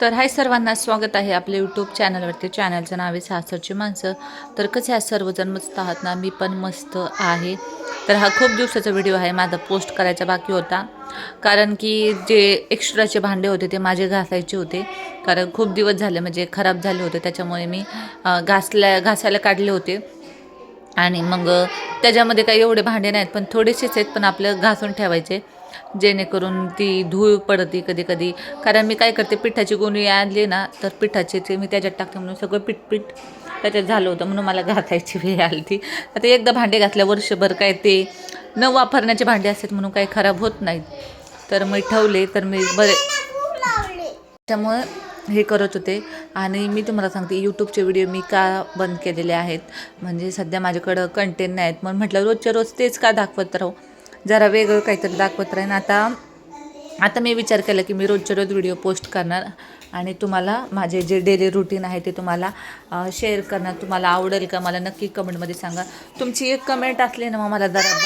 तर हाय सर्वांना स्वागत आहे आपल्या यूट्यूब चॅनलवरती चॅनलचं नाव आहे सासरची माणसं. तर कसे आज सर्वजण मस्त आहात ना? मी पण मस्त आहे. तर हा खूप दिवसाचा व्हिडिओ आहे. माझा पोस्ट करायचा बाकी होता. कारण की जे एक्स्ट्राचे भांडे होते ते माझे घासायचे होते. कारण खूप दिवस झाले म्हणजे खराब झाले होते. त्याच्यामुळे मी घासल्या घासायला काढले होते. आणि मग त्याच्यामध्ये काही एवढे भांडे नाहीत पण थोडेसेच आहेत पण आपलं घासून ठेवायचे. जेणेकरून ती धूळ पडते कधी कधी. कारण मी काय करते पिठाची गोणी आणली ना तर पिठाचे ते मी त्याच्यात टाकते म्हणून सगळं पीठ पीठ त्याच्यात झालं होतं म्हणून मला घासायची वेळ आली ती आता एकदा भांडे घातल्या वर्षभर काय ते न वापरण्याचे भांडे असतात म्हणून काही खराब होत नाहीत. तर मी ठेवले तर मी बरे त्यामुळं हे करत होते. आणि मी तुम्हाला सांगते यूट्यूबचे व्हिडिओ मी का बंद केलेले आहेत? म्हणजे सध्या माझ्याकडं कंटेंट नाहीत म्हणून म्हटलं रोजच्या रोज तेच का दाखवत राहू? जरा वेगळं काहीतरी दाखवत राहीन. आता आता मी विचार केला की मी रोजच्या रोज व्हिडिओ पोस्ट करणार आणि तुम्हाला माझे जे डेली रुटीन आहे ते तुम्हाला शेअर करणार. तुम्हाला आवडेल का? मला नक्की कमेंटमध्ये सांगा. तुमची एक कमेंट असली ना मग मला जरा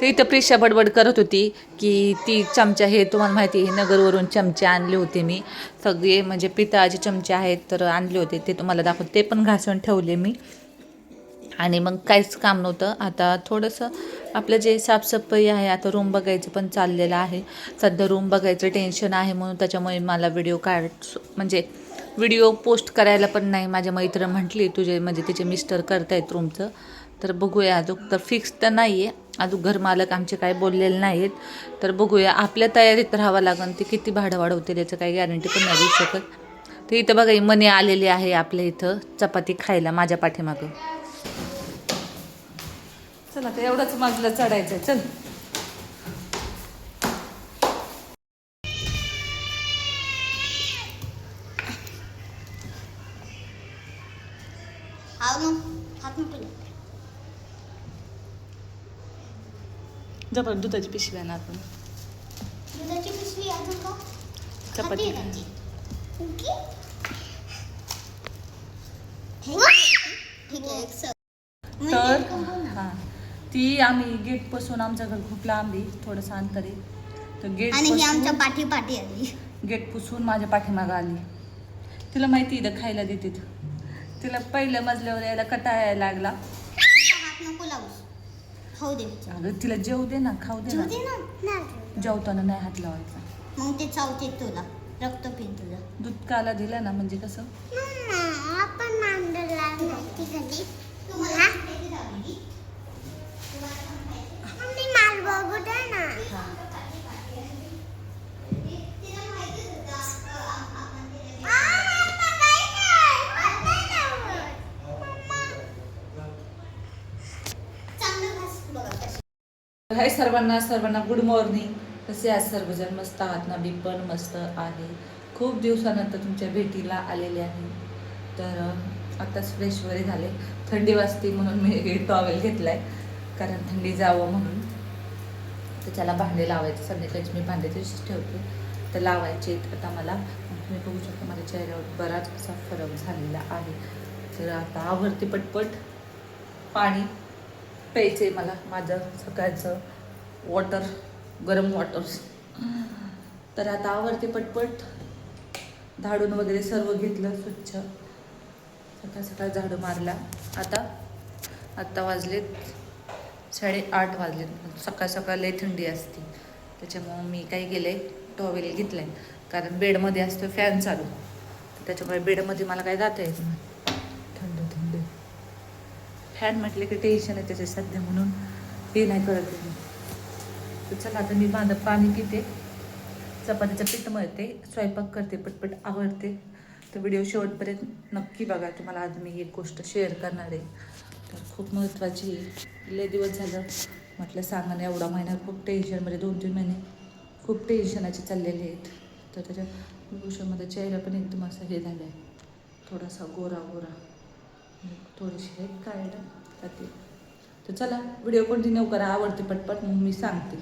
ते इथं प्रिशा बडबड करत होती की ती चमचा हे तुम्हाला माहिती आहे नगरवरून चमचे आणले होते मी. सगळे म्हणजे पितळाचे चमचे आहेत तर आणले होते. ते तुम्हाला दाखवते. ते पण घासून ठेवले मी. आणि मग काहीच काम नव्हतं. आता थोडंसं आपलं जे साफसफाई आहे आता रूम बघायचं पण चाललेलं आहे. सध्या रूम बघायचं टेन्शन आहे म्हणून त्याच्यामुळे मला व्हिडिओ काढ म्हणजे व्हिडिओ पोस्ट करायला पण नाही माझ्या मैत्र म्हटली. तुझे म्हणजे तिचे मिस्टर करतायत रूमचं तर बघूया अजून. तर फिक्स तर नाही आहे अजून घरमालक आमचे काय बोललेले नाहीत तर बघूया. आपल्या तयारीत राहावं लागेल ते किती भाडं वाढवतील याचं काही गॅरंटी पण नाही देऊ शकत. तर इथं बघा मनी आलेली आहे आपल्या इथं. चपाती खायला माझ्या पाठीमागं. चला तर एवढंच मजलं चढायचं. चल. जबर दुधाची पिशवी आणा आपण दुधाची पिशवी अजून का चपाती. ठीक आहे तर हां ती आम्ही गेटपासून आमचं घर खूप लांब आहे थोडंसं अंतर आहे. तर गेट आणि ही आमच्या पाठी पाठी आली. गेट पुसून माझ्या पाठीमागं आली. तिला माहिती इथं खायला देते तिला पहिल्या मजल्यावर यायला कटाळा लागला. हात नको लावू खाऊ दे. अगं तिला जेव दे ना खाऊ दे जेवू ना. दे ना. नाही. जेवताना नाही हात लावायचा. मग ते चावते तुला. रक्त पिन तुला. दूध काला दिला ना म्हणजे कसं? आपण मांडला माहिती कधी हा? मम्मी माल बघू दे ना हाय सर्वांना सर्वांना गुड मॉर्निंग कसे आज सर्वजण? मस्त आहात ना? मी पण मस्त आहे. खूप दिवसानंतर तुमच्या भेटीला आलेले आहे. तर अं, आताच फ्रेश वगैरे झाले. थंडी वाजते म्हणून मी टॉवेल घेतला आहे कारण थंडी जावं म्हणून. तर त्याला भांडे लावायचे. संध्याकाळीच मी भांडे तशीच ठेवते. तर लावायचे आता मला. तुम्ही बघू शकता माझ्या चेहऱ्यावर बराच असा फरक झालेला आहे. तर आता आवरते पटपट पाणी प्यायचं आहे मला माझं सकाळचं वॉटर गरम वॉटर्स तर आता आवडते पटपट झाडून वगैरे सर्व घेतलं स्वच्छ. सकाळ सकाळ झाडू मारला. आता आत्ता वाजलेत साडेआठ वाजलेत. सकाळ सकाळ लई थंडी असते. त्याच्यामुळं मी काय केलं आहे टॉवेल घेतलं आहे कारण बेडमध्ये असतो फॅन चालू. त्याच्यामुळे बेडमध्ये मला काय जाता येत नाही. फॅन म्हटले की टेन्शन आहे त्याचे सध्या म्हणून. हे नाही करत मी. तर चला आता मी बांधा पाणी पिते. चपातीचं पीठ मळते. स्वयंपाक करते पटपट आवडते तर व्हिडिओ शेवटपर्यंत नक्की बघा तुम्हाला आज मी एक गोष्ट शेअर करणार आहे. तर खूप महत्त्वाची लय दिवस झालं म्हटलं सांगा ना एवढा महिना खूप टेन्शनमध्ये दोन तीन महिने खूप टेन्शनाचे चाललेले आहेत. तर त्याच्या भविष्यामध्ये चेहरा पण एकदम असा हे झाला आहे थोडासा गोरा गोरा थोडीशी हे काढलं तर चला व्हिडिओ कंटिन्यू करा आवडते पटपट मग मी सांगते.